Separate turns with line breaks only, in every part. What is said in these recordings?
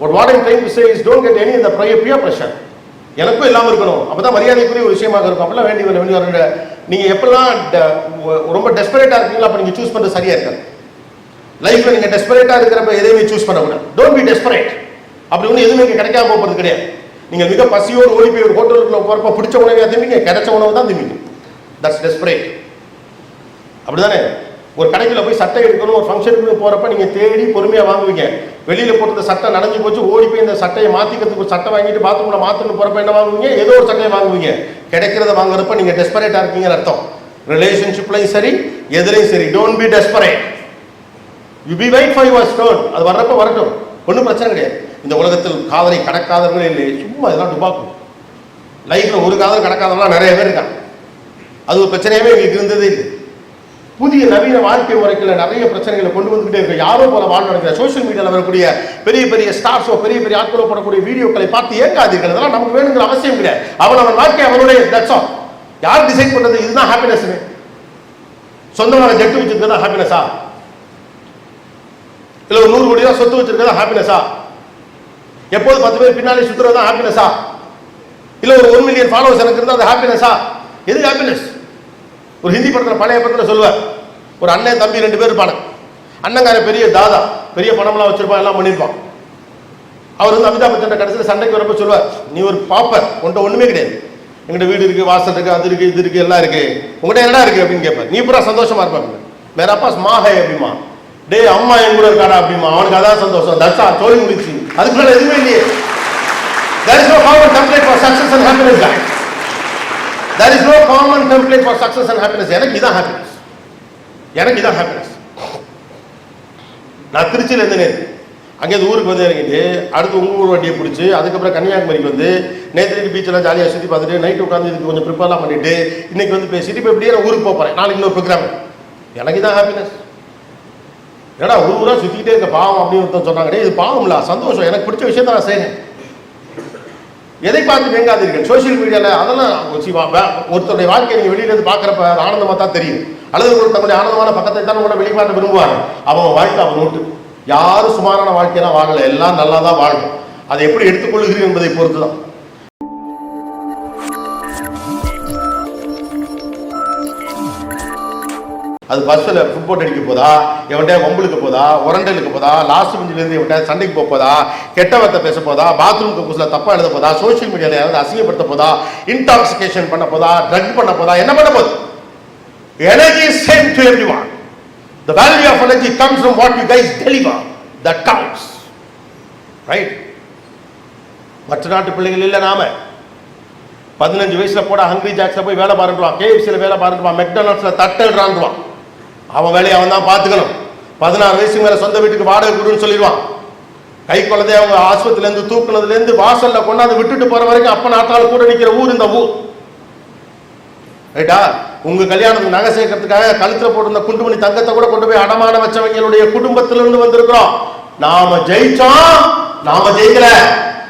But what I'm trying to say is don't get any இந்த peer pressure எனக்கும் இல்லாமல் இருக்கணும். அப்போ தான் மரியாதைக்குரிய ஒரு விஷயமாக இருக்கும். அப்படிலாம் வேண்டி வர வேண்டிய வர நீங்கள் எப்பெல்லாம் ரொம்ப டெஸ்பரேட்டாக இருக்கீங்களோ அப்போ நீங்கள் சூஸ் பண்ணுறது சரியாக இருக்காது. லைஃப்பில் நீங்கள் டெஸ்பரேட்டாக இருக்கிறப்ப எதையுமே சூஸ் பண்ணக்கூடாது டோன்ட் பி டெஸ்பரேட் அப்படி ஒன்றும் எதுவுமே இங்கே கிடைக்காம போகிறது கிடையாது. நீங்கள் மிக பசியோடு ஓடி போய் ஒரு ஹோட்டலுக்குள்ள போகிறப்ப பிடிச்ச உணவையாக திரும்பிங்க கிடைச்ச உணவு தான் திரும்பிங்க தட்ஸ் டெஸ்பரேட் அப்படி தானே ஒரு கடைக்குள்ளே போய் சட்டை எடுக்கணும் ஒரு ஃபங்க்ஷனுக்கு போகிறப்ப நீங்கள் தேடி பொறுமையாக வாங்குவீங்க. வெளியில் போட்டு சட்டை நனைஞ்சு போச்சு ஓடி போய் இந்த சட்டையை மாற்றிக்கிறதுக்கு ஒரு சட்டை வாங்கிட்டு பாத்ரூமில் மாற்றணும் போகிறப்ப என்ன வாங்குவீங்க? ஏதோ ஒரு சட்டையை வாங்குவீங்க. கிடைக்கிறத வாங்குறப்ப நீங்கள் டெஸ்பரேட்டாக இருக்கீங்கன்னு அர்த்தம். ரிலேஷன்ஷிப்லையும் சரி எதுலையும் சரி. Don't be desperate you be wait for your stone அது வர்றப்ப வரட்டும். ஒன்றும் பிரச்சனை கிடையாது. இந்த உலகத்தில் காதலை கடக்காதவர்கள் இல்லை சும்மா இதெல்லாம் டுபாக்கும் லைஃப்பில் ஒரு காதல் கடக்காதவங்களாம் நிறைய பேர் இருக்காங்க. அது ஒரு பிரச்சனையாகவே எங்களுக்கு இருந்ததே இல்லை. புதிய நவீன வாழ்க்கை முறைக்குள்ள நிறைய பிரச்சனைகளை கொண்டு வந்துகிட்டே இருக்கு. யாரோ போல வாழ் நடக்கிற சோஷியல் மீடியாவில் வரக்கூடிய பெரிய பெரிய ஸ்டார்ஸோ பெரிய பெரிய ஆட்களோ போடக்கூடிய வீடியோக்களை பார்த்து ஏங்காதீர்கள். அதெல்லாம் நமக்கு வேணுங்கிற அவசியம் கிடையாது. அவன் அவன் வாழ்க்கை அவனுடைய தட்சம் யார் டிசைட் பண்றது? இதுதான் ஹாப்பினஸ் சொந்தமான ஜெட்டு வச்சிருக்கிறதா ஹாப்பினஸா இல்ல ஒரு நூறு கோடி சொத்து வச்சிருக்கிறதா ஹாப்பினஸா எப்போது பத்து பேர் பின்னாடி சுத்துறது தான் ஹாப்பினஸா இல்ல ஒரு ஒன் மில்லியன் ஃபாலோவர்ஸ் எனக்கு இருந்தால் அது ஹாப்பினஸா எது ஹாப்பினஸ் ஒரு ஹிந்தி படத்தில் பழைய படத்தில் சொல்லுவார் ஒரு அண்ணன் தம்பி ரெண்டு பேர் இருப்பாங்க அண்ணங்கார பெரிய தாதா பெரிய பணம்லாம் வச்சிருப்பான் எல்லாம் பண்ணியிருப்பான். அவர் வந்து அமிதாப் பச்சன் கடைசியில் சண்டைக்கு வரப்போ சொல்லுவார் நீ ஒரு பாப்பர் உன்கிட்ட ஒன்றுமே கிடையாது. எங்கள்கிட்ட வீடு இருக்குது வாசல் இருக்குது அது இருக்குது இது இருக்குது எல்லாம் இருக்கு. உங்கள்கிட்ட என்னடா இருக்குது அப்படின்னு கேட்பார். நீ பூரா சந்தோஷமாக இருப்பாங்க வேற அப்பா மாஹே அப்படிமா. டேய் அம்மா என் கூட இருக்காடா அப்படிமா. அவனுக்கு அதான் சந்தோஷம். தட்சா தோல்வி முடிச்சு அதுக்கு மேலே எதுவுமே இல்லையே. There is no common template for success and there is no common template for success and happiness எனக்கு இதான் ஹாப்பினஸ் எனக்கு இதான் ஹாப்பினஸ் நான் திருச்சியில் இருந்து அங்கேருந்து ஊருக்கு வந்து இறங்கிட்டு அடுத்து உங்க ஊர் வண்டியை பிடிச்சி அதுக்கப்புறம் கன்னியாகுமரிக்கு வந்து நேற்று பீச்செல்லாம் ஜாலியாக சுற்றி பார்த்துட்டு நைட்டு உட்காந்து இதுக்கு கொஞ்சம் ப்ரிப்பேர்லாம் பண்ணிட்டு இன்னைக்கு வந்து பேசிட்டு இப்போ இப்படியே நான் ஊருக்கு போகிறேன் நாளைக்கு இன்னொரு ப்ரோக்ராம் எனக்கு இதான் ஹாப்பினஸ் ஏடா ஊர் ஊராக சுற்றிக்கிட்டே இருக்க பாவம் அப்படின்னு ஒருத்தன் சொன்னாங்க. இது பாவம்ல சந்தோஷம். எனக்கு பிடிச்ச விஷயத்த நான் செய்கிறேன் எதை பார்த்து வேங்காதீர்கள்? சோஷியல் மீடியாவில் அதெல்லாம் ஒருத்தருடைய வாழ்க்கையை நீங்கள் வெளியில இருந்து பார்க்குறப்ப ஆனந்தமாக தான் தெரியும் அல்லது ஒரு தன்னுடைய ஆனந்தமான பக்கத்தை தான் கூட வெளிப்பாட்டு விரும்புவாங்க. அவன் வாழ்க்கை அவன் நோட்டு யாரும் சுமாரான வாழ்க்கையெல்லாம் வாழல. எல்லாம் நல்லா தான் வாழும் அதை எப்படி எடுத்துக்கொள்கிறீர்கள் என்பதை பொறுத்து தான் அது பஸ்ஸில் ஃபுட்போட் அடிக்க போதா? எவன்கிட்ட வம்புளுக்கு போதா? உரண்டலுக்கு போதா? லாஸ்ட் பெஞ்சிலேருந்து எவன்கிட்ட சண்டைக்கு போக போதா? கெட்ட வார்த்தை பேச போதா? பாத்ரூம் கக்கூஸில் தப்பாக எழுத போதா? சோஷியல் மீடியாவில் யாராவது அசிங்கப்படுத்த போதா? இன்டாக்சிகேஷன் பண்ண போதா? ட்ரக் பண்ண போதா? என்ன பண்ண போகுது? Energy same to every one the value of energy comes from what you guys deliver that counts right மற்ற நாட்டு பிள்ளைகள் இல்லை நாம. பதினஞ்சு வயசுல போட ஹங்கரி ஜாக்ஸ்ல போய் வேலை பாருட்டுவான் கேஎஃப்சியில் வேலை பாருட்டுவான் மெக்டொனால்ட்ஸ்ல தட்டல்றான்டுவான் அவன் வேலையை அவன் தான் பார்த்துக்கணும். பதினாறு வயசுக்கு மேலே சொந்த வீட்டுக்கு வாடகை கொடுன்னு சொல்லிடுவான். கை குழந்தைய அவங்க ஆஸ்பத்திரிலேருந்து தூக்குனதுலேருந்து வாசலில் வாசல்ல கொண்டாந்து விட்டுட்டு போகிற வரைக்கும் அப்பன் நாத்தாள் கூட நிற்கிற ஊர் இந்த ஊர். ரைட்டா? உங்கள் கல்யாணத்துக்கு நகை சேர்க்கறதுக்காக கழுத்தில் போட்டிருந்த குண்டுமணி தங்கத்தை கூட கொண்டு போய் அடமான வச்சவங்களுடைய குடும்பத்திலிருந்து வந்திருக்கிறோம். நாம ஜெயிச்சோம். நாம ஜெயிக்கல.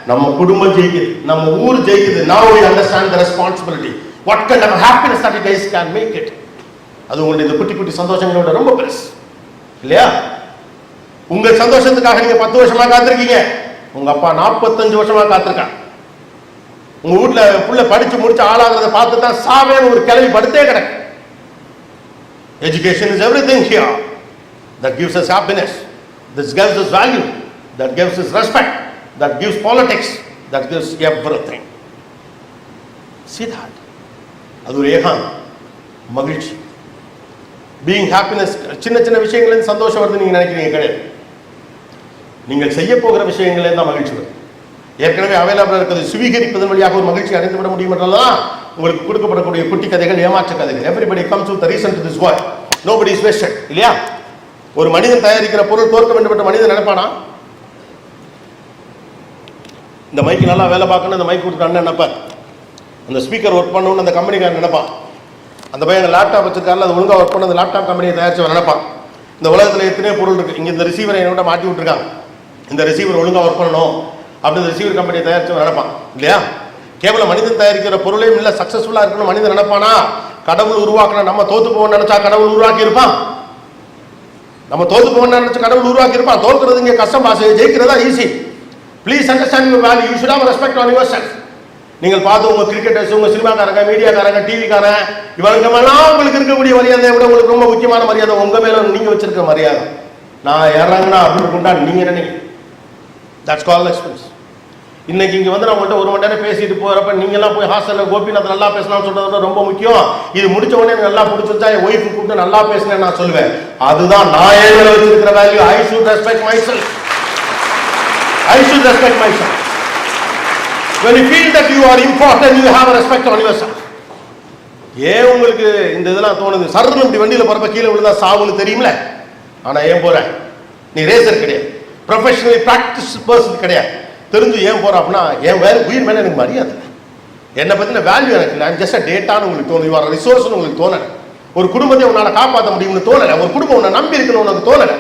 நம்ம குடும்பம் ஜெயிக்குது. நம்ம ஊர் ஜெயிக்குது. நான் we understand the responsibility what kind of happiness that you guys can அது உங்களுடைய இந்த குட்டி குட்டி சந்தோஷங்களோட ரொம்ப பெருசு. இல்லையா? உங்க சந்தோஷத்துக்காக நீங்க பத்து வருஷமா காத்திருக்கீங்க. உங்க அப்பா நாற்பத்தஞ்சு வருஷமா காத்திருக்கான் உங்க வீட்ல புள்ள படிச்சு முடிச்சு ஆளாகிறத பார்த்து தான் சாவேன்னு ஒரு கிளவி படுத்தே கிடக்கு. Education is everything here that gives us happiness this gives is value that gives is respect that gives politics that gives everything Siddharth அது ஒரு ஏகான் மகிழ்ச்சி. பீயிங் ஹாப்பினஸ் சின்ன சின்ன விஷயங்கள்லேருந்து சந்தோஷம் வருது நீங்கள் நினைக்கிறீங்க கிடையாது நீங்கள் செய்ய போகிற விஷயங்களே தான் மகிழ்ச்சி வரும். ஏற்கனவே அவைலபிளாக இருக்கிறது சுவீகரிப்பதன் வழியாக ஒரு மகிழ்ச்சி அடைந்து விட முடியும் என்றெல்லாம் உங்களுக்கு கொடுக்கப்படக்கூடிய குட்டி கதைகள் ஏமாற்ற கதைகள். Everybody comes with reason to this why nobody is wasted இல்லையா? ஒரு மனிதன் தயாரிக்கிற பொருள் தோற்க வேண்டும் மனிதன் நினைப்பானா? இந்த மைக்கு நல்லா வேலை பார்க்கணும் இந்த மைக் கொடுத்த அண்ணன் நினைப்பார். அந்த ஸ்பீக்கர் ஒர்க் பண்ணணும்னு அந்த கம்பெனிக்காரன் நினைப்பான். அந்த பையன் லேப்டாப் வச்சிருக்காருல அது ஒழுங்காக ஒர்க் பண்ண அந்த லேப்டாப் கம்பெனியை தயாரிச்சு நினைப்பான். இந்த உலகத்தில் எத்தனையோ பொருள் இருக்கு. இங்கே இந்த ரிசீவரை என்னோட மாட்டி விட்டுருக்காங்க. இந்த ரிசீவர் ஒழுங்காக ஒர்க் பண்ணணும் அப்படின்னு ரிசீவர் கம்பெனியை தயாரிச்சு நினைப்பான். இல்லையா? கேவலம் மனிதன் தயாரிக்கிற பொருளையும் இல்லை சக்ஸஸ்ஃபுல்லாக இருக்கணும் மனிதன் நினைப்பானா? கடவுள் உருவாக்கணும் நம்ம தோத்து போவோம்னு நினைச்சா கடவுள் உருவாக்கி இருப்பான் நம்ம தோத்து போவோம்னு நினைச்சு கடவுள் உருவாக்கி இருப்பான் தோற்கிறது இங்கே கஷ்டம் பாச ஜெயிக்கிறதா easy please understand you value you should have respect on your self நீங்கள் பார்த்து உங்க கிரிக்கெட்டர்ஸ் உங்க சினிமாக்காரங்க மீடியாக்காரங்க டிவிக்காரன் இவங்களுக்கெல்லாம் உங்களுக்கு இருக்கக்கூடிய மரியாதையை விட உங்களுக்கு ரொம்ப முக்கியமான மரியாதை உங்க மேல நீங்க வச்சிருக்க மரியாதை. நான் ஏறாங்கன்னா அப்படின்னு கொண்டா நீங்க நினைங்க தட்ஸ் கால் எக்ஸ்பென்ஸ் இன்னைக்கு இங்க வந்து நான் உங்கள்கிட்ட ஒரு மணி நேரம் பேசிட்டு போறப்ப நீங்க எல்லாம் போய் ஹாஸ்டல்ல கோபிநாத் நல்லா பேசலாம்னு சொல்றது விட ரொம்ப முக்கியம். இது முடிச்ச உடனே எனக்கு நல்லா பிடிச்சிருந்தா என் ஒய்ஃபு கூப்பிட்டு நல்லா பேசினேன் நான் சொல்லுவேன். அதுதான் நான் ஏழு வச்சிருக்கிற value I should respect my self I should respect my self when you feel that you are important you have a respect on yourself. ஏன் உங்களுக்கு இந்த இதெல்லாம் தோணுது? சர்ன்னு இப்படி வண்டியில் போறப்ப கீழே விழுந்தா சாவுன்னு தெரியும்ல ஆனா ஏன் போற? நீ ரேசர் கிடையாது. ப்ரொஃபஷனலி ப்ராக்டிஸ் பர்சன் கிடையாது. தெரிஞ்சு ஏன் போற அப்படின்னா என் வேற உயிர் மேலே எனக்கு மரியாதை. என்னை பத்தின வேல்யூ எனக்கு இல்லை. ஜஸ்ட் டேட்டான்னு உங்களுக்கு தோணும் யூ ஆர் ரிசோர்ஸ்னு உங்களுக்கு தோணலை. ஒரு குடும்பத்தை உன்னால காப்பாற்ற முடியும்னு தோணலை. ஒரு குடும்பம் உன்னை நம்பி இருக்கணும்னு உனக்கு தோணலை.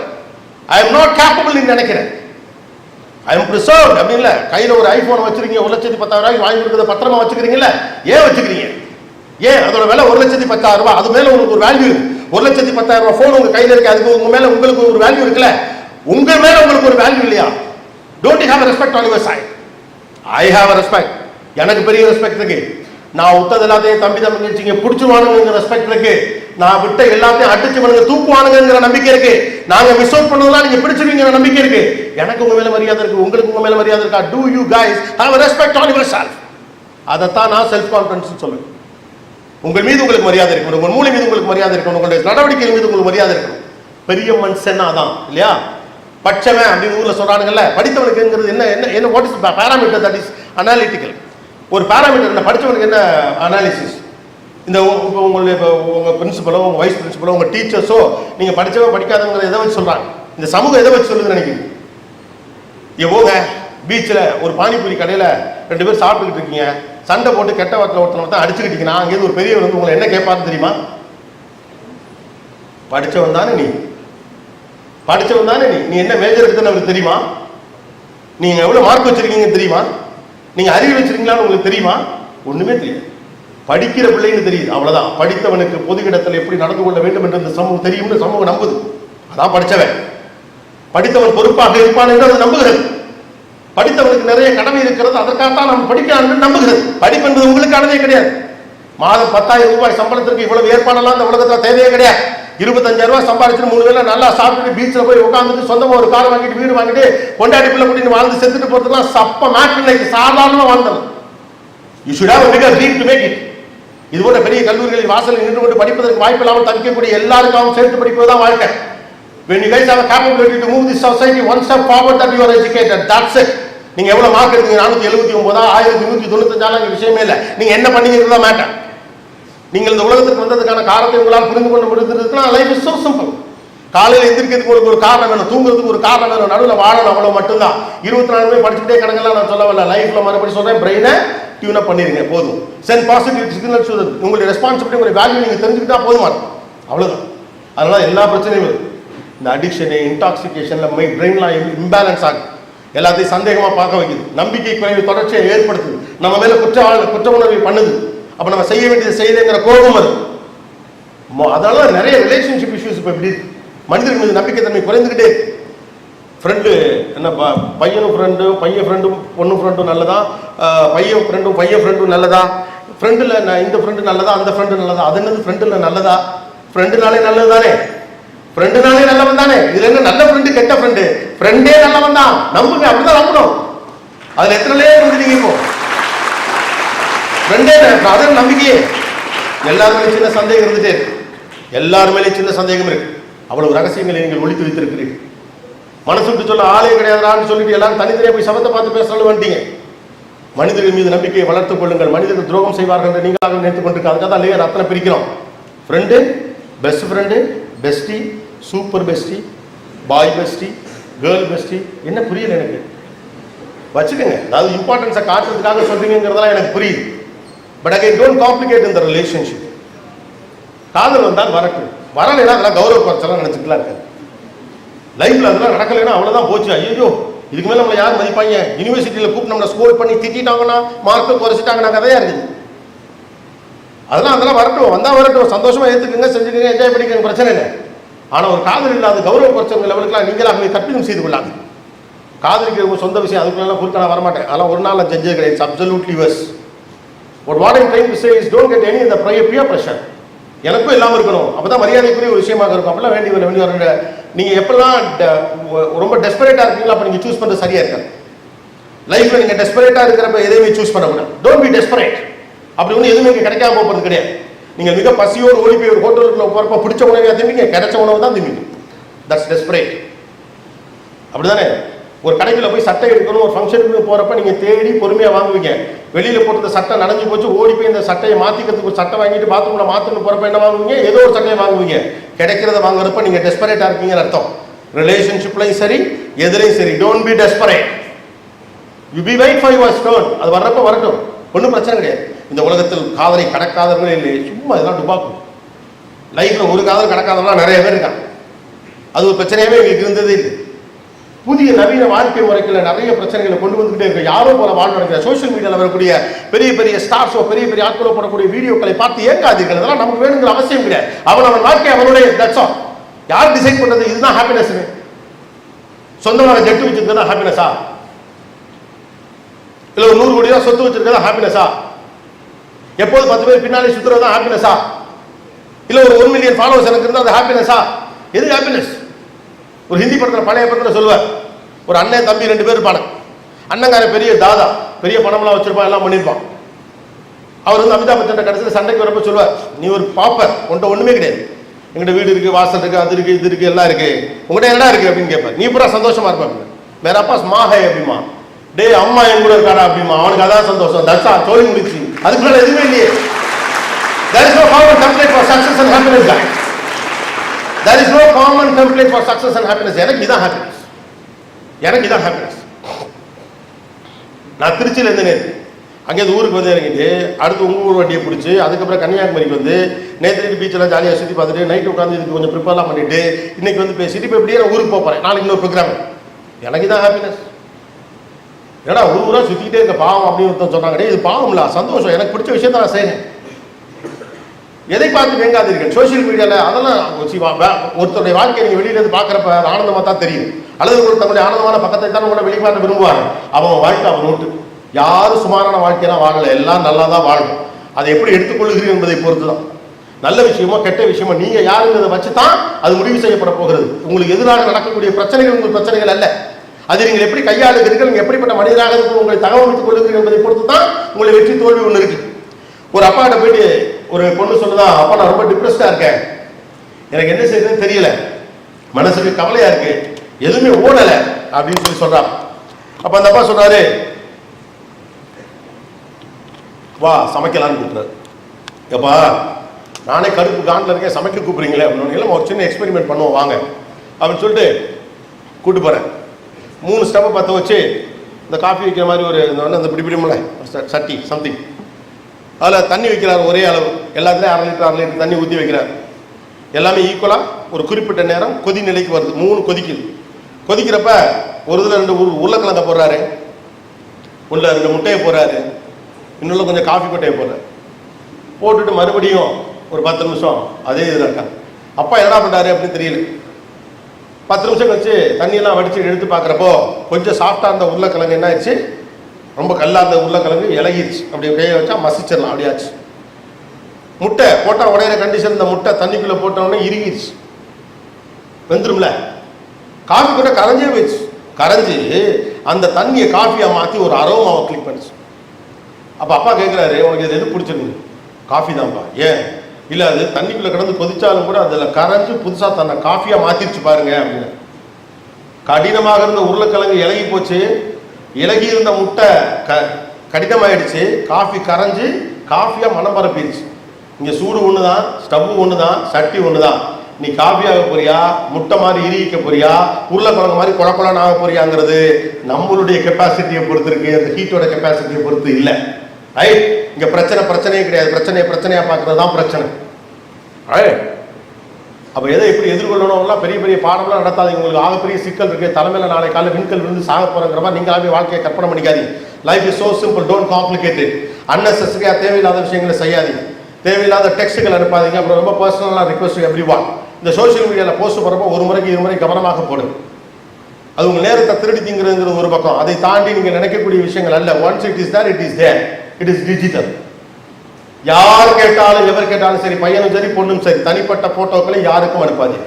ஐ எம் நாட் கேப்பபிள் நினைக்கிறேன். ஐ எம் ப்ரிசர்வ் அப்படின்னு கையில் ஒரு ஐபோன் வச்சிருக்கீங்க ஒரு லட்சத்தி பத்தாயிரம் ரூபாய்க்கு வாங்கி கொடுக்கறத பத்திரமா வச்சுக்கிறீங்கல்ல? ஏன் வச்சுக்கிறீங்க? ஏன்? அதோட விலை ஒரு லட்சத்தி பத்தாயிரம் ரூபாய் அது மேலே உங்களுக்கு ஒரு வேல்யூ ஒரு லட்சத்தி பத்தாயிரம் ரூபாய் ஃபோன் உங்க கையில் இருக்கு. அதுக்கு உங்க மேலே உங்களுக்கு ஒரு வேல்யூ இருக்குல்ல? உங்க மேலே உங்களுக்கு ஒரு வேல்யூ இல்லையா? Don't have respect on your side I have respect எனக்கு பெரிய ரெஸ்பெக்ட் இருக்கு. நான் விட்டது எல்லாத்தையும் தம்பி தம்பி வச்சுங்க பிடிச்சிருவானுங்கிற ரெஸ்பெக்ட் இருக்கு. நான் விட்ட எல்லாத்தையும் அடிச்சு பண்ணுங்க தூக்குவானுங்கிற நம்பிக்கை இருக்கு. நாங்க மிஸ் அவுட் பண்ணதெல்லாம் நீங்க பிடிச்சிருவீங்கிற நம்பிக்கை இருக்கு. எனக்கு உங்க மேல மரியாதை இருக்கு உங்களுக்கு உங்க மேல மரியாதை இருக்கா? Do you guys have respect on your self அதைத்தான் நான் செல்ஃப் கான்ஃபிடன்ஸ் சொல்லுவேன். உங்கள் மீது உங்களுக்கு மரியாதை இருக்கணும் உங்கள் மூளை மீது உங்களுக்கு மரியாதை இருக்கணும் உங்களுடைய நடவடிக்கைகள் மீது உங்களுக்கு மரியாதை இருக்கணும். பெரிய மனுஷன் தான் இல்லையா? பட்சவன் அப்படின்னு ஊர்ல சொல்றானுங்கல்ல படித்தவனுக்குங்கிறது என்ன என்ன என்ன what is parameter that is analytical ஒரு பேராமீட்டர் என்ன? படித்தவனுக்கு என்ன அனாலிசிஸ் இந்த இப்போ உங்களுடைய இப்போ உங்கள் பிரின்சிபலோ உங்கள் வைஸ் பிரின்சிபலோ உங்கள் டீச்சர்ஸோ நீங்கள் படித்தவங்க படிக்காதவங்கிற எதை வச்சு சொல்கிறாங்க இந்த சமூகம் எதை வச்சு சொல்லுதுன்னு நினைக்கிறீங்க? இங்க போங்க. பீச்சில் ஒரு பானிபூரி கடையில் ரெண்டு பேர் சாப்பிட்டுக்கிட்டு இருக்கீங்க. சண்டை போட்டு கெட்ட வார்த்தை ஒருத்தனை தான் அடிச்சுக்கிட்டீங்கன்னா அங்கேருந்து ஒரு பெரியவர் வந்து உங்களை என்ன கேட்பாருன்னு தெரியுமா? படிச்சவன் தானே நீ. படிச்சவன் தானே நீ. நீ என்ன மேஜர் இருக்குதுன்னு அவருக்கு தெரியுமா? நீங்கள் எவ்வளோ மார்க் வச்சுருக்கீங்கன்னு தெரியுமா? நீங்க அறிவு வச்சிருக்கீங்களான்னு உங்களுக்கு தெரியுமா? ஒண்ணுமே தெரியாது. படிக்கிற பிள்ளைன்னு தெரியுது. அவ்வளவுதான். படித்தவனுக்கு பொது இடத்துல எப்படி நடந்து கொள்ள வேண்டும் என்று இந்த சமூகம் தெரியும்னு சமூகம் நம்புது. அதான் படித்தவன் படித்தவன் பொறுப்பாக இருப்பான் என்று அது நம்புகிறது. படித்தவனுக்கு நிறைய கடமை இருக்கிறது. அதற்காகத்தான் நம்ம படிக்கிறான் நம்புகிறது. படிப்பு என்பது உங்களுக்கானதே கிடையாது. மாதம் பத்தாயிரம் ரூபாய் சம்பளத்திற்கு இவ்வளவு ஏற்பாடெல்லாம் இந்த உலகத்தில் தேவையே கிடையாது. இருபத்தஞ்சாயிரம் ரூபாய் சம்பாதிச்சு மூணு வேளை நல்லா சாப்பிட்டுட்டு பீச்சில் போய் உட்காந்துட்டு சொந்தமாக ஒரு கார் வாங்கிட்டு வீடு வாங்கிட்டு கொண்டாடி பிள்ளை கூட்டிட்டு வாழ்ந்து செத்துட்டு போகிறதுலாம் சப்ப மேட்ச் இன்னைக்கு சாதாரணமாக வாழ்ந்தது you should have bigger dream to make it இது போன்ற பெரிய கல்லூரிகளில் வாசலில் நின்று கொண்டு படிப்பதற்கு வாய்ப்பு இல்லாமல் தவிக்கக்கூடிய எல்லாருக்காகவும் சேர்த்து படிப்பது தான் வாழ்க்கை. When you guys have a capability to move this society one step forward that you are educated. That's it. நீங்க எவ்வளவு மார்க் எடுத்தீங்க? நானூத்தி எழுபத்தி ஒன்பதா? ஆயிரத்தி நூத்தி தொண்ணூத்தஞ்சாலும் இங்க விஷயமே இல்லை. நீங்க என்ன பண்ணீங்கிறது தான் மேட்டர் நீங்கள் இந்த உலகத்துக்கு வந்ததுக்கான காரணத்தை உங்களால் புரிந்து கொண்டு முடிந்ததுன்னா லைஃப் இஸ் so சிம்பிள் காலையில் எந்திரிக்கிறதுக்கு உங்களுக்கு ஒரு காரணம் வேணும். தூங்குறதுக்கு ஒரு காரணம் வேணும். நடுவில் வாழணும் அவ்வளோ மட்டும்தான். இருபத்தி நாலு மணி படிச்சுட்டே கணக்கெல்லாம் நான் சொல்ல வரல. லைஃப்ல மறுபடி சொல்றேன் பிரெயினை டியூன் அப் பண்ணிருங்க போதும். சென்ட் பாசிட்டிவ் சிக்னல் உங்களுடைய ரெஸ்பான்சிபிலிட்டி உங்களுடைய வேல்யூ நீங்கள் தெரிஞ்சுக்கிட்டா போதுமானது அவ்வளோதான் அதனால எல்லா பிரச்சனையும் வருது இந்த அடிக்ஷனு இன்டாக்சிகேஷன்ல மை பிரெயின்லாம் இம்பேலன்ஸ் ஆகும் எல்லாத்தையும் சந்தேகமாக பார்க்க வைக்குது. நம்பிக்கை குறைவு தொடர்ச்சியை ஏற்படுத்துது. நம்ம மேலே குற்ற குற்ற உணர்வை பண்ணுது. அப்ப நம்ம செய்ய வேண்டியது செய்யலைங்கிற கோபம் அது. அதனால நிறைய ரிலேஷன்ஷிப் இஷ்யூஸ் இப்போ இப்படி மனிதர்கள் மீது நம்பிக்கை தன்மை குறைந்துக்கிட்டே ஃப்ரெண்டு என்ன ப- பையனும் ஃப்ரெண்டும் பையன் ஃப்ரெண்டும் பொண்ணு ஃப்ரெண்டும் நல்லதா? பையன் ஃப்ரெண்டும் பையன் ஃப்ரெண்டும் நல்லதா? ஃப்ரெண்டில் இந்த ஃப்ரெண்டு நல்லதா? அந்த ஃப்ரெண்டு நல்லதா? அது என்னது ஃப்ரெண்டில் நல்லதா? ஃப்ரெண்டுனாலே நல்லது தானே? ஃப்ரெண்டுனாலே நல்லவன் தானே? இதுல என்ன நல்ல ஃப்ரெண்டு கெட்ட ஃப்ரெண்டு ஃப்ரெண்டே நல்லவன் தான். நம்புங்க அப்படிதான் நம்பணும். அதுல எத்தனை லேயர் இப்போ? ஃப்ரெண்டே அது நம்பிக்கையே. எல்லாருமே சின்ன சந்தேகம் இருந்துட்டே இருக்கு. எல்லாருமே சின்ன சந்தேகம் இருக்கு. அவ்வளவு ரகசியங்களை நீங்கள் ஒழித்து வைத்திருக்கிறீர்கள். மனசு விட்டு சொல்ல ஆளே கிடையாதுடான்னு சொல்லிட்டு எல்லாரும் தனித்தனியாக போய் சபத்தை பார்த்து பேசணும் வந்துட்டீங்க. மனிதர்கள் மீது நம்பிக்கையை வளர்த்துக் கொள்ளுங்கள். மனிதர்கள் துரோகம் செய்வார்கள் என்று நீங்களாக நினைத்துக் கொண்டிருக்க அதுக்காக தான் லேயர் அத்தனை பிரிக்கிறோம். Friend best friend bestie super bestie boy bestie girl bestie என்ன புரியல எனக்கு? வச்சுக்கோங்க. அதாவது இம்பார்ட்டன்ஸை காட்டுறதுக்காக சொல்றீங்கிறதெல்லாம் எனக்கு புரியுது. பட் அகை டோன்ட் காம்ப்ளிகேட் இந்த ரிலேஷன்ஷிப் காதல் வந்தால் வரட்டும் வரலைன்னா அதெல்லாம் கௌரவ குறைச்சலாம் நினைச்சுக்கலாம் இருக்காது. லைஃப்பில் அதெல்லாம் நடக்கலைன்னா அவ்வளோதான் போச்சு. ஐயோ இதுக்கு மேலே நம்மளை யார் மதிப்பாங்க? யூனிவர்சிட்டியில் கூப்பிட்டு நம்மளை ஸ்கோர் பண்ணி திட்டாங்கன்னா மார்க்கை குறைச்சிட்டாங்கன்னா கதையாக இருக்குது. அதெல்லாம் அதெல்லாம் வரட்டும். வந்தால் வரட்டும். சந்தோஷமாக ஏற்றுக்குங்க செஞ்சுக்கோங்க என்ஜாய் பண்ணிக்கங்க பிரச்சனை இல்லை. ஆனால் ஒரு காதல் இல்லாத கௌரவ குறைச்சவங்க லெவலுக்குலாம் நீங்களாகவே கற்பிதம் செய்து கொள்ளாது. காதலிக்கிறவங்க சொந்த விஷயம் அதுக்குள்ளெல்லாம் குறுக்க வரமாட்டேன். அதெல்லாம் ஒரு நாள் செஞ்சது கிடையாது. Absolutely worse but what I'm trying to say is don't get any இந்த பியர் ப்ரெஷர் எனக்கும் இல்லாமல் இருக்கணும். அப்போ தான் மரியாதைக்குரிய ஒரு விஷயமாக இருக்கும். அப்படிலாம் வேண்டி வேண்டி வர நீங்கள் எப்பெல்லாம் ரொம்ப டெஸ்பரேட்டாக இருக்கீங்களோ அப்போ நீங்கள் சூஸ் பண்ணுறது சரியாக இருக்காது. லைஃப்பில் நீங்கள் டெஸ்பரேட்டாக இருக்கிறப்ப எதையுமே சூஸ் பண்ணக்கூடாது டோன்ட் பி டெஸ்பரேட் அப்படி ஒன்றும் எதுவுமே இங்கே கிடைக்காம போகிறது கிடையாது. நீங்கள் மிக பசியோடு ஓடி போய் ஒரு ஹோட்டலுக்குள்ள போகிறப்ப பிடிச்ச உணவை திம்பிங்க கிடைச்ச உணவு தான் திம்பிங்க. தட்ஸ் டெஸ்பரேட் அப்படி தானே ஒரு கடைக்குள்ள போய் சட்டை எடுக்கணும் ஒரு ஃபங்க்ஷனுக்கு போகிறப்ப நீங்கள் தேடி பொறுமையாக வாங்குவீங்க. வெளியில் போட்டு சட்டை நனைஞ்சு போச்சு ஓடி போய் இந்த சட்டையை மாற்றிக்கிறதுக்கு ஒரு சட்டை வாங்கிட்டு பாத்ரூமில் மாற்றணும் போகிறப்ப என்ன வாங்குவீங்க? ஏதோ ஒரு சட்டையை வாங்குவீங்க. கிடைக்கிறத வாங்குறப்ப நீங்கள் டெஸ்பரேட்டாக இருக்கீங்கன்னு அர்த்தம். ரிலேஷன்ஷிப்லையும் சரி எதுலையும் சரி. Don't be desperate you be wait for your stone அது வர்றப்ப வரட்டும். ஒன்றும் பிரச்சனை கிடையாது. இந்த உலகத்தில் காதலை கடக்காதவர்களே இல்லை. சும்மா இதெல்லாம் டுபாக்கும் லைஃப்பில் ஒரு காதல் கடக்காதவங்களாம் நிறைய பேர் இருக்காங்க. அது ஒரு பிரச்சனையாகவே எங்களுக்கு இருந்ததே இல்லை. புதிய நவீன வாழ்க்கை முறைக்குள்ள நிறைய பிரச்சனைகளை கொண்டு வந்துகிட்டே இருக்கு. யாரோ போல வாழ நடக்கிற சோஷியல் மீடியாவில் வரக்கூடிய பெரிய பெரிய ஸ்டார்ஸோ பெரிய பெரிய ஆட்களோ போடக்கூடிய வீடியோக்களை பார்த்து ஏங்காதீர்கள் அதெல்லாம் நமக்கு வேணுங்கிற அவசியம் கிடையாது. அவன் அவன் வாழ்க்கை அவனுடைய தட்சம் யார் டிசைட் பண்றது? இதுதான் ஹாப்பினஸ் சொந்தமாக ஜெட்டு வச்சிருக்கா ஹாப்பினஸா இல்ல ஒரு நூறு கோடி ரூபா சொத்து வச்சிருக்கா ஹாப்பினஸா எப்போது பத்து பேர் பின்னாலே சுத்துறது தான் ஹாப்பினஸா இல்ல ஒரு ஒன் மில்லியன் ஃபாலோவர்ஸ் எனக்கு இருந்தால் அது ஹாப்பினஸா எது ஹாப்பினஸ் ஒரு ஹிந்தி படத்தில் பழைய படத்தில் சொல்லுவார் ஒரு அண்ணன் தம்பி ரெண்டு பேர் இருப்பாங்க அண்ணங்காரன் பெரிய தாதா பெரிய பணம்லாம் வச்சிருப்பான் எல்லாம் பண்ணியிருப்பான். அவர் வந்து அமிதாப் பச்சன் கடைசியில் சண்டைக்கு வரப்ப சொல்லுவார் நீ ஒரு பாப்பர் உன்ட்ட ஒண்ணுமே கிடையாது. எங்கிட்ட வீடு இருக்கு வாசல் இருக்கு அது இருக்கு இது இருக்கு எல்லாம் இருக்கு. உங்கள்கிட்ட என்ன இருக்கு? அப்படின்னு கேட்பார். நீ பூரா சந்தோஷமா இருப்பாங்க வேற அப்பா மாஹே அப்படிமா. டேய் அம்மா என் கூட இருக்காடா அப்படிமா. அவனுக்கு அதான் சந்தோஷம். தட்சா தோழி முடிச்சு அதுக்கு எதுவுமே இல்லையே. There is no common template for success and. There is no common template for success and happiness எனக்கு இதான் ஹாப்பினஸ் எனக்கு இதான் ஹாப்பினஸ் நான் திருச்சியில் இருந்து நேற்று அங்கேருந்து ஊருக்கு வந்து இறங்கிட்டு அடுத்து உங்க ஊர் வண்டியை பிடிச்சி அதுக்கப்புறம் கன்னியாகுமரிக்கு வந்து நேற்று பீச்செல்லாம் ஜாலியாக சுற்றி பார்த்துட்டு நைட்டு உட்காந்து இதுக்கு கொஞ்சம் ப்ரிப்பேர்லாம் பண்ணிட்டு இன்னைக்கு வந்து பேசிட்டு இப்போ இப்படியே நான் ஊருக்கு போகிறேன் நாளைக்கு இன்னொரு ப்ரோக்ராம் எனக்கு தான் ஹாப்பினஸ் ஏடா ஊர் ஊராக சுற்றிக்கிட்டே இருக்க பாவம் அப்படின்னு ஒருத்தன் சொன்னாங்க. இது பாவம் இல்லை சந்தோஷம். எனக்கு பிடிச்ச விஷயத்த நான் செய்கிறேன் எதை பார்த்து வேங்காதீர்கள்? சோஷியல் மீடியாவில் அதெல்லாம் ஒருத்தருடைய வாழ்க்கையை நீங்கள் வெளியில இருந்து ஆனந்தமாக அது தான் தெரியும் அல்லது ஒரு ஒருத்தவங்களுடைய ஆனந்தமான பக்கத்தை தான் உங்களை வெளிக்காட்ட விரும்புவாங்க அவன் வாழ்க்கை அவன் நோட்டு. யாரும் சுமாரான வாழ்க்கையெல்லாம் வாழலை. எல்லாம் நல்லா தான் வாழணும் அதை எப்படி எடுத்துக்கொள்கிறீர்கள் என்பதை பொறுத்து தான் நல்ல விஷயமோ கெட்ட விஷயமோ நீங்கள் யாருங்கிறத வச்சு தான் அது முடிவு செய்யப்பட போகிறது. உங்களுக்கு எதிராக நடக்கக்கூடிய பிரச்சனைகள் உங்கள் பிரச்சனைகள் அல்ல. அதை நீங்கள் எப்படி கையாளுகிறீர்கள் நீங்கள் எப்படிப்பட்ட மனிதராக உங்களை தகவல் கொள்ளுகிறீர்கள் என்பதை பொறுத்து தான் உங்களை வெற்றி தோல்வி ஒன்று இருக்கு. ஒரு அப்பாட்ட போயிட்டு ஒரு பொண்ணு சொல்லுதான் அப்பா நான் ரொம்ப டிப்ரெஸ்டா இருக்கேன். எனக்கு என்ன செய்யறதுன்னு தெரியல. மனசுக்கு கவலையா இருக்கு. எதுவுமே ஓடல. அப்படின்னு சொல்லி சொல்றான் அப்ப அந்த அப்பா சொல்றாரு வா சமைக்கலாம்னு கூப்பிடுறாரு. எப்பா நானே கருப்பு காண்டில் இருக்கேன் சமைக்க கூப்பிடுறீங்களே. அப்படின்னு இல்லை ஒரு சின்ன எக்ஸ்பெரிமெண்ட் பண்ணுவோம் வாங்க. அப்படின்னு சொல்லிட்டு கூட்டு போறேன். மூணு ஸ்டெப்பை பற்ற வச்சு இந்த காஃபி வைக்கிற மாதிரி ஒரு இந்த வந்து அந்த பிடி பிடிமுல சட்டி சம்திங் அதில் தண்ணி வைக்கிறார் ஒரே அளவு. எல்லாத்துலேயும் அரை லிட்டர் அரை லிட்டர் தண்ணி ஊற்றி வைக்கிறார். எல்லாமே ஈக்குவலாக ஒரு குறிப்பிட்ட நேரம் கொதி நிலைக்கு வருது. மூணு கொதிக்குது. கொதிக்கிறப்ப ஒரு இதில் ரெண்டு உரு உருளைக்கிழங்க போடுறாரு. உள்ள ரெண்டு முட்டையை போடுறாரு. இன்னும் கொஞ்சம் காஃபி கொட்டையை போடுறாரு. போட்டுட்டு மறுபடியும் ஒரு பத்து நிமிஷம் அதே இதில் இருக்காங்க அப்பா என்ன பண்ணுறாரு அப்படின்னு தெரியல. பத்து நிமிஷம் கழிச்சு தண்ணியெல்லாம் வடித்து எடுத்து பார்க்குறப்போ கொஞ்சம் சாஃப்டாக இருந்த உருளைக்கிழங்கு என்ன ஆயிடுச்சு? ரொம்ப கல்லா அந்த உருளைக்கிழங்கு இலகிருச்சு. அப்படி கையை வச்சா மசிச்சிடலாம் அப்படியாச்சு முட்டை போட்டால் உடையிற கண்டிஷன் இந்த முட்டை தண்ணிக்குள்ளே போட்ட உடனே இறுகிருச்சு. வெந்துரும்ல? காஃபி கூட கரைஞ்சே போயிடுச்சு. கரைஞ்சி அந்த தண்ணியை காஃபியாக மாற்றி ஒரு அரோமாவை கிளிக் பண்ணிச்சு. அப்போ அப்பா கேட்குறாரு உனக்கு இது எது பிடிச்சிருக்கு? காஃபி தான்ப்பா. ஏன்? இல்லை அது தண்ணிக்குள்ளே கிடந்து கொதிச்சாலும் கூட அதில் கரைஞ்சி புதுசாக தன்னை காஃபியாக மாற்றிருச்சு பாருங்க. அப்படின்னு. கடினமாக இருந்த உருளைக்கிழங்கு இலகி போச்சு இலகி இருந்த முட்டை க கடினமாயிடுச்சு. காஃபி கரைஞ்சி காஃபியாக மனம் பரப்பிடுச்சு இங்கே சூடு ஒன்று தான் ஸ்டவ் ஒன்று தான் சட்டி ஒன்று தான் நீ காஃபியாக போறியா? முட்டை மாதிரி இறுகிக்க போறியா? உருளைக்கிழங்கு மாதிரி குழப்பலான்னு ஆக போறியாங்கிறது நம்மளுடைய கெப்பாசிட்டியை பொறுத்து இருக்கு அந்த ஹீட்டோட கெப்பாசிட்டியை பொறுத்து இல்லை. ரைட் இங்கே பிரச்சனை பிரச்சனையே கிடையாது. பிரச்சனையை பிரச்சனையாக பார்க்கறது தான் பிரச்சனை. ரைட் அப்போ எதை எப்படி எதிர்கொள்ளணும்லாம் பெரிய பெரிய பாடம்லாம் நடத்தாதீங்க. உங்களுக்கு ஆகப்பெரிய சிக்கல் இருக்கு. தலைமையில் நாளை காலை விண்கல் விழுந்து சாக போகிறங்கிற மாதிரி நீங்களாவே வாழ்க்கையை கற்பனை பண்ணிக்காதீங்க. Life is so simple don't complicated அன்னெசரியாக தேவையில்லாத விஷயங்களை செய்யாதீங்க. தேவையில்லாத டெக்ஸ்ட்டுகள் அனுப்பாதீங்க. அப்புறம் ரொம்ப பர்சனலாக ரிக்வஸ்ட் எவ்ரி ஒன் இந்த சோஷியல் மீடியாவில் போஸ்ட் போகிறப்போ ஒரு முறைக்கு இரு முறை கவனமாக போடுங்க. அது உங்கள் நேரத்தை திருடித்தீங்கிறது ஒரு பக்கம். அதை தாண்டி நீங்கள் நினைக்கக்கூடிய விஷயங்கள் அல்ல. Once it is there it is there it is digital யார் கேட்டாலும் எவர் கேட்டாலும் சரி பையனும் சரி பொண்ணும் சரி தனிப்பட்ட போட்டோக்களை யாருக்கும் அனுப்பாதீங்க.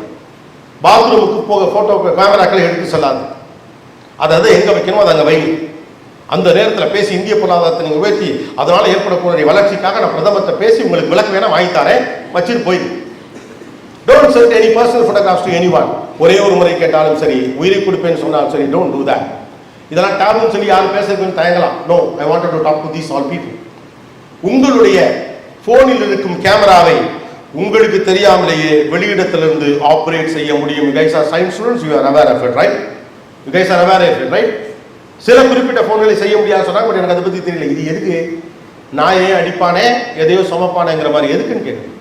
பாத்ரூமுக்கு போக போட்டோ கேமராக்களை எடுத்து செல்லாது. அதை அதை எங்கே வைக்கணுமோ அதை அங்கே வைங்க. அந்த நேரத்தில் பேசி இந்திய பொருளாதாரத்தை நீங்கள் உயர்த்தி அதனால் ஏற்படக்கூடிய வளர்ச்சிக்காக நான் பிரதமர்கிட்ட பேசி உங்களுக்கு விளக்கு வேணால் வாங்கி தரேன். வச்சுட்டு போயிடு don't send any personal photographs to anyone ஒரே ஒரு முறை கேட்டாலும் சரி உயிரை கொடுப்பேன்னு சொன்னாலும் சரி டோன்ட் டூ தட் இதெல்லாம் டேப்னு சொல்லி யாரும் பேசுறதுன்னு தயங்கலாம். No I want to talk to these all people உங்களுடைய போனில் இருக்கும் கேமராவை உங்களுக்கு தெரியாமலேயே வெளியிடத்திலிருந்து ஆப்ரேட் செய்ய முடியும். Guys are science students you are aware of it right guys are aware of it right சில குறிப்பிட்ட போன்களை செய்ய முடியாது சொன்னாங்க பட் எனக்கு அதை பற்றி தெரியல. இது எதுக்கு? நான் ஏன் அடிப்பானே? எதையோ சுமப்பானேங்கிற மாதிரி எதுக்குன்னு கேட்குறேன்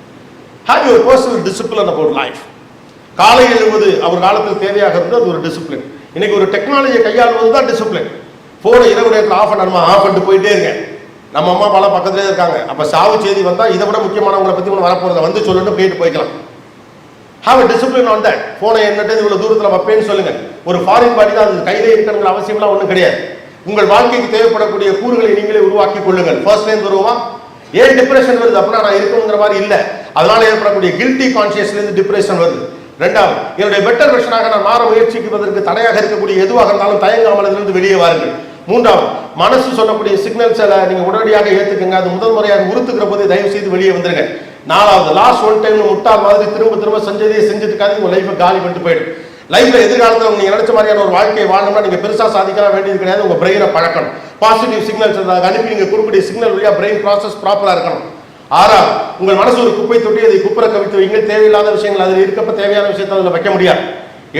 have your personal discipline about life காலை எழுவது அவர் காலத்தில் தேவையாக இருந்தது அது ஒரு டிசிப்ளின் இன்னைக்கு ஒரு டெக்னாலஜியை கையாளுவது தான் டிசிப்ளின் ஃபோனை இரவு நேரத்தில் ஆஃப் பண்ணணுமா? ஆஃப் பண்ணிட்டு போயிட்டே இருக்கேன். நம்ம அம்மா அப்பாலாம் பக்கத்துலேயே இருக்காங்க. அப்போ சாவு செய்தி வந்தால் இதை விட முக்கியமானவங்களை பற்றி ஒன்று வரப்போகிறத வந்து சொல்லுன்னு போயிட்டு போய்க்கலாம். ஹாவ் டிசிப்ளின் ஆன் தட் ஃபோனை என்னட்டு இவ்வளோ தூரத்தில் வைப்பேன்னு சொல்லுங்கள் ஒரு ஃபாரின் பாடி தான் அது. கையிலே இருக்கணுங்கிற அவசியம்லாம் ஒன்றும் கிடையாது. உங்கள் வாழ்க்கைக்கு தேவைப்படக்கூடிய கூறுகளை நீங்களே உருவாக்கி கொள்ளுங்கள். ஃபர்ஸ்ட் லைன் வருவோமா ஏன் டிப்ரெஷன் வருது? அப்படின்னா நான் இருக்கணுங்கிற மாதிரி இல்லை. அதனால ஏற்படக்கூடிய கில்ட்டி கான்சியஸ்லேருந்து டிப்ரெஷன் வருது. ரெண்டாவது என்னுடைய பெட்டர் வெர்ஷனாக நான் மாற முயற்சிக்குவதற்கு தடையாக இருக்கக்கூடிய எதுவாக இருந்தாலும் தயங்காமல் இதிலிருந்து வெளியே வாருங்கள். மூன்றாவது மனசு சொல்லக்கூடிய சிக்னல்ஸை நீங்க உடனடியாக ஏத்துக்குங்க. அது முதல் முறையாக உறுத்துக்கிற போது தயவு செய்து வெளியே வந்துருங்க. நாலாவது லாஸ்ட் ஒன் டைம் முட்டா மாதிரி திரும்ப திரும்ப செஞ்சதே செஞ்சுட்டு உங்கள் உங்க லைஃபை காலி பண்ணிட்டு போயிடும் லைஃப்ல எதிர்காலத்தில் நீங்க நினைச்ச மாதிரியான ஒரு வாழ்க்கையை வாழணும்னா நீங்க பெருசா சாதிக்கலாம். வேண்டியது கிடையாது. உங்க பிரெயினை பழக்கணும். பாசிட்டிவ் சிக்னல்ஸ் அனுப்பி நீங்க கொடுக்கக்கூடிய சிக்னல் வழியா பிரெயின் ப்ராசஸ் ப்ராப்பரா இருக்கணும். ஆறாம் உங்கள் மனசு ஒரு குப்பை தொட்டி அதை குப்புற கவித்து வைங்க தேவையில்லாத விஷயங்கள் அதில் இருக்கப்ப தேவையான விஷயத்தை அதில் வைக்க முடியாது.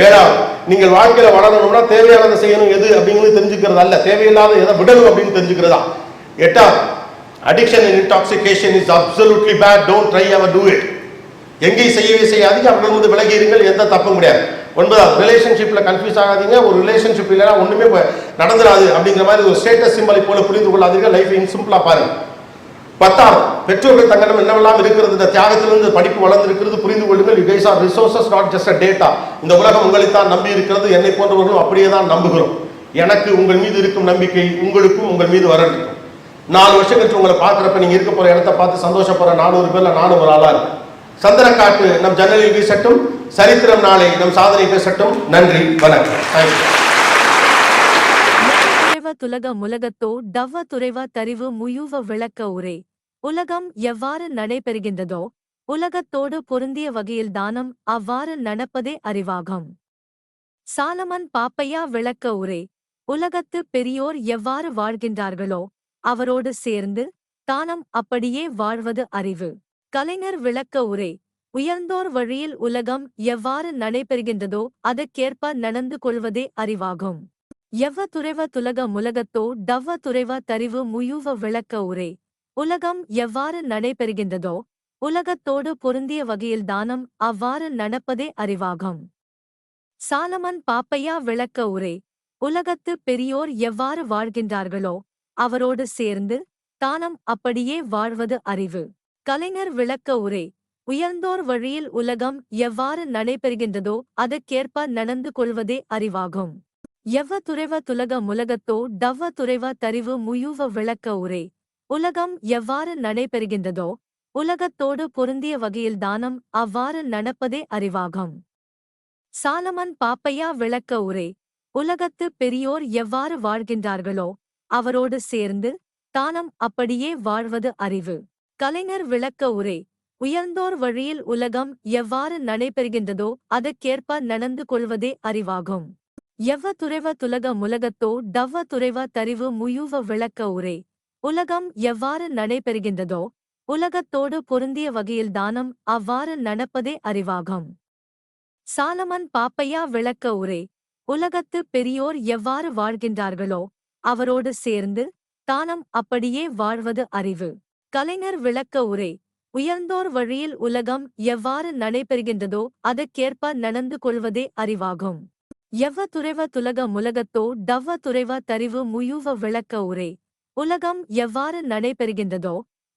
ஏழாவது நீங்கள் வாழ்க்கையில வளரணும்னா தேவையானதை செய்யணும் எது அப்படிங்கிறது தெரிஞ்சுக்கிறது அல்ல. தேவையில்லாத எதை விடணும் அப்படின்னு தெரிஞ்சுக்கிறதா? எட்டாவது addiction and intoxication is absolutely bad don't try our do it எங்கேயும் செய்யவே செய்யாதீங்க. அப்படி வந்து விலகி இருங்கள் எந்த தப்பும் கிடையாது. ஒன்பதாவது ரிலேஷன்ஷிப்பில் கன்ஃபியூஸ் ஆகாதீங்க. ஒரு ரிலேஷன்ஷிப் இல்லைன்னா ஒன்றுமே நடந்துடாது அப்படிங்கிற மாதிரி ஒரு ஸ்டேட்டஸ் சிம்பலை போல புரிந்து கொள்ளாதீங்க லைஃப் சிம்பிளாக பாருங்கள் பத்தாம் பெற்றோர்கள் தங்களிடம் என்னவெல்லாம் இருக்கிறது? இந்த தியாகத்திலிருந்து படிப்பு வளர்ந்திருக்கிறது புரிந்து கொள்ளுங்கள். You guys are resources not just a data இந்த உலகம் உங்களைத்தான் நம்பி இருக்கிறது. என்னை போன்றவர்களும் அப்படியே தான் நம்புகிறோம். எனக்கு உங்கள் மீது இருக்கும் நம்பிக்கை உங்களுக்கும் உங்கள் மீது வரட்டும் நாலு வருஷம் கழிச்சு உங்களை பார்க்குறப்ப நீங்கள் இருக்க போகிற இடத்த பார்த்து சந்தோஷப்படுற நானூறு பேரில் நானும் ஒரு ஆளா இருக்கு சந்திரக்காட்டு நம் ஜன்னலில் வீசட்டும். சரித்திரம் நாளை நம் சாதனை பேசட்டும். நன்றி வணக்கம். தேங்க்யூ
துறைவ துலக முலகத்தோ டவ்வ துறைவ தறிவு முயுவ விளக்க உரை. உலகம் எவ்வாறு நடைபெறுகின்றதோ உலகத்தோடு பொருந்திய வகையில் தானம் அவ்வாறு நடப்பதே அறிவாகும். சாலமன் பாப்பையா விளக்க உரை. உலகத்து பெரியோர் எவ்வாறு வாழ்கின்றார்களோ அவரோடு சேர்ந்து தானம் அப்படியே வாழ்வது அறிவு. கலைஞர் விளக்க உரை. உயர்ந்தோர் வழியில் உலகம் எவ்வாறு நடைபெறுகின்றதோ அதற்கேற்ப நடந்து கொள்வதே அறிவாகும். எவ்வ துறைவ துலக முலகத்தோ டவ்வ துறைவ தரிவு முயுவ விளக்க உரை. உலகம் எவ்வாறு நடைபெறுகின்றதோ உலகத்தோடு பொருந்திய வகையில் தானம் அவ்வாறு நடப்பதே அறிவாகும். சாலமன் பாப்பையா விளக்க உரை. உலகத்து பெரியோர் எவ்வாறு வாழ்கின்றார்களோ அவரோடு சேர்ந்து தானம் அப்படியே வாழ்வது அறிவு. கலைஞர் விளக்க உரை. உயர்ந்தோர் வழியில் உலகம் எவ்வாறு நடைபெறுகின்றதோ அதற்கேற்ப நடந்து கொள்வதே அறிவாகும். எவ்வ துறைவ துலக முலகத்தோ டவ்வ துறைவ தரிவு முயூவ விளக்க உரை. உலகம் எவ்வாறு நடைபெறுகின்றதோ உலகத்தோடு பொருந்திய வகையில் தானம் அவ்வாறு நடப்பதே அறிவாகும். சாலமன் பாப்பையா விளக்க உரை. உலகத்து பெரியோர் எவ்வாறு வாழ்கின்றார்களோ அவரோடு சேர்ந்து தானம் அப்படியே வாழ்வது அறிவு. கலைஞர் விளக்க உரை. உயர்ந்தோர் வழியில் உலகம் எவ்வாறு நடைபெறுகின்றதோ அதற்கேற்ப நடந்து கொள்வதே அறிவாகும். எவ்வ துறைவ துலக முலகத்தோ டவ்வ துறைவ தறிவு முயுவ விளக்க உரை. உலகம் எவ்வாறு நடைபெறுகின்றதோ உலகத்தோடு பொருந்திய வகையில் தானம் அவ்வாறு நடப்பதே அறிவாகும். சாலமன் பாப்பையா விளக்க உரை. உலகத்து பெரியோர் எவ்வாறு வாழ்கின்றார்களோ அவரோடு சேர்ந்து தானம் அப்படியே வாழ்வது அறிவு. கலைஞர் விளக்க உரை. உயர்ந்தோர் வழியில் உலகம் எவ்வாறு நடைபெறுகின்றதோ அதற்கேற்ப நடந்து கொள்வதே அறிவாகும். எவ்வ துறைவ துலக முலகத்தோ டவ்வ துறைவ தறிவு முயுவ விளக்க உரை. உலகம் எவ்வாறு நடைபெறுகின்றதோ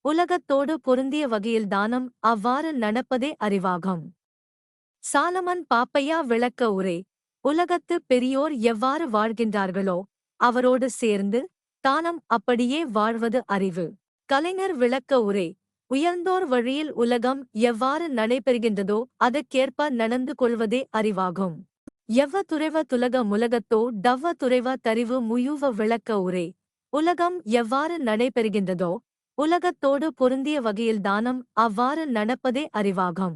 உலகத்தோடு பொருந்திய வகையில் தானம் அவ்வாறு நடப்பதே அறிவாகும். சாலமன் பாப்பையா விளக்க உரை. உலகத்து பெரியோர் எவ்வாறு வாழ்கின்றார்களோ அவரோடு சேர்ந்து தானம் அப்படியே வாழ்வது அறிவு. கலைஞர் விளக்க உரை. உயர்ந்தோர் வழியில் உலகம் எவ்வாறு நடைபெறுகின்றதோ அதற்கேற்ப நடந்து கொள்வதே அறிவாகும். எவ்வ துறைவ துலக முலகத்தோ டவ்வ துறைவ தரிவு முயுவ விளக்க உரை. உலகம் எவ்வாறு நடைபெறுகின்றதோ உலகத்தோடு பொருந்திய வகையில் தானம் அவ்வாறு நடப்பதே அறிவாகும்.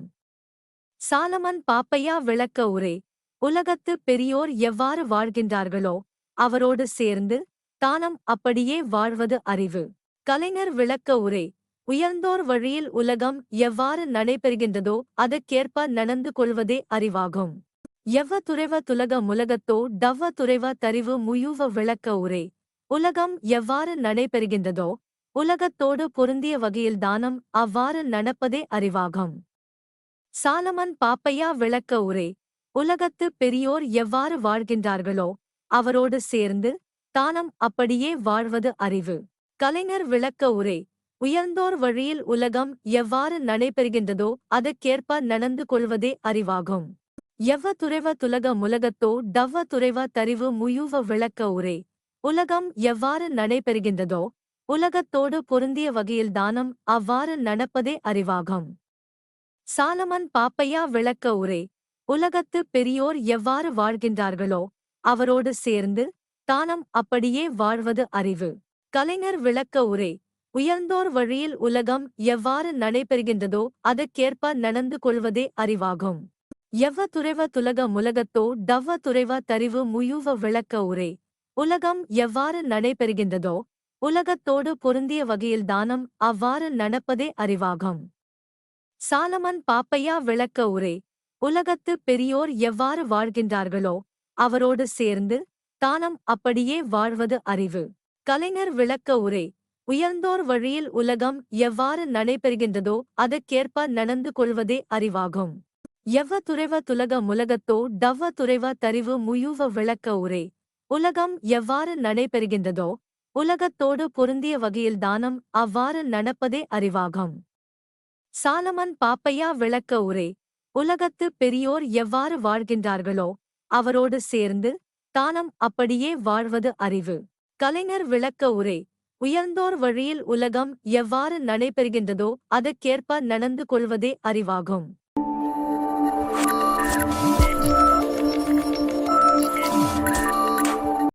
சாலமன் பாப்பையா விளக்க உரை. உலகத்து பெரியோர் எவ்வாறு வாழ்கின்றார்களோ அவரோடு சேர்ந்து தானம் அப்படியே வாழ்வது அறிவு. கலைஞர் விளக்க உரை. உயர்ந்தோர் வழியில் உலகம் எவ்வாறு நடைபெறுகின்றதோ அதற்கேற்ப நடந்து கொள்வதே அறிவாகும். எவ்வ துறைவ துலக முலகத்தோ டவ்வ துறைவ தறிவு முயுவ விளக்க உரை. உலகம் எவ்வாறு நடைபெறுகின்றதோ உலகத்தோடு பொருந்திய வகையில் தானம் அவ்வாறு நடப்பதே அறிவாகும். சாலமன் பாப்பையா விளக்க உரை. உலகத்து பெரியோர் எவ்வாறு வாழ்கின்றார்களோ அவரோடு சேர்ந்து தானம் அப்படியே வாழ்வது அறிவு. கலைஞர் விளக்க உரை. உயர்ந்தோர் வழியில் உலகம் எவ்வாறு நடைபெறுகின்றதோ அதற்கேற்ப நடந்து கொள்வதே அறிவாகும். எவ்வ துறைவ துலக முலகத்தோ டவ்வ துறைவ தறிவு முயுவ விளக்க உரை. உலகம் எவ்வாறு நடைபெறுகின்றதோ உலகத்தோடு பொருந்திய வகையில் தானம் அவ்வாறு நடப்பதே அறிவாகும். சாலமன் பாப்பையா விளக்க உரை. உலகத்து பெரியோர் எவ்வாறு வாழ்கின்றார்களோ அவரோடு சேர்ந்து தானம் அப்படியே வாழ்வது அறிவு. கலைஞர் விளக்க உரை. உயர்ந்தோர் வழியில் உலகம் எவ்வாறு நடைபெறுகின்றதோ அதற்கேற்ப நடந்து கொள்வதே அறிவாகும். எவ்வ துறைவ துலக முலகத்தோ டவ்வ துறைவ தரிவு முயுவ விளக்க உரை. உலகம் எவ்வாறு நடைபெறுகின்றதோ உலகத்தோடு பொருந்திய வகையில் தானம் அவ்வாறு நடப்பதே அறிவாகும். சாலமன் பாப்பையா விளக்க உரை. உலகத்து பெரியோர் எவ்வாறு வாழ்கின்றார்களோ அவரோடு சேர்ந்து தானம் அப்படியே வாழ்வது அறிவு. கலைஞர் விளக்க உரை. உயர்ந்தோர் வழியில் உலகம் எவ்வாறு நடைபெறுகின்றதோ அதற்கேற்ப நடந்து கொள்வதே அறிவாகும். எவ்வ துறைவ துலக முலகத்தோ டவ்வ துறைவ தறிவு முயுவ விளக்க உரை. உலகம் எவ்வாறு நடைபெறுகின்றதோ உலகத்தோடு பொருந்திய வகையில் தானம் அவ்வாறு நடப்பதே அறிவாகும். சாலமன் பாப்பையா விளக்க உரை உலகத்து பெரியோர் எவ்வாறு வாழ்கின்றார்களோ அவரோடு சேர்ந்து தானம் அப்படியே வாழ்வது அறிவு. கலைஞர் விளக்க உரை உயர்ந்தோர் வழியில் உலகம் எவ்வாறு நடைபெறுகின்றதோ அதற்கேற்ப நடந்து கொள்வதே அறிவாகும். you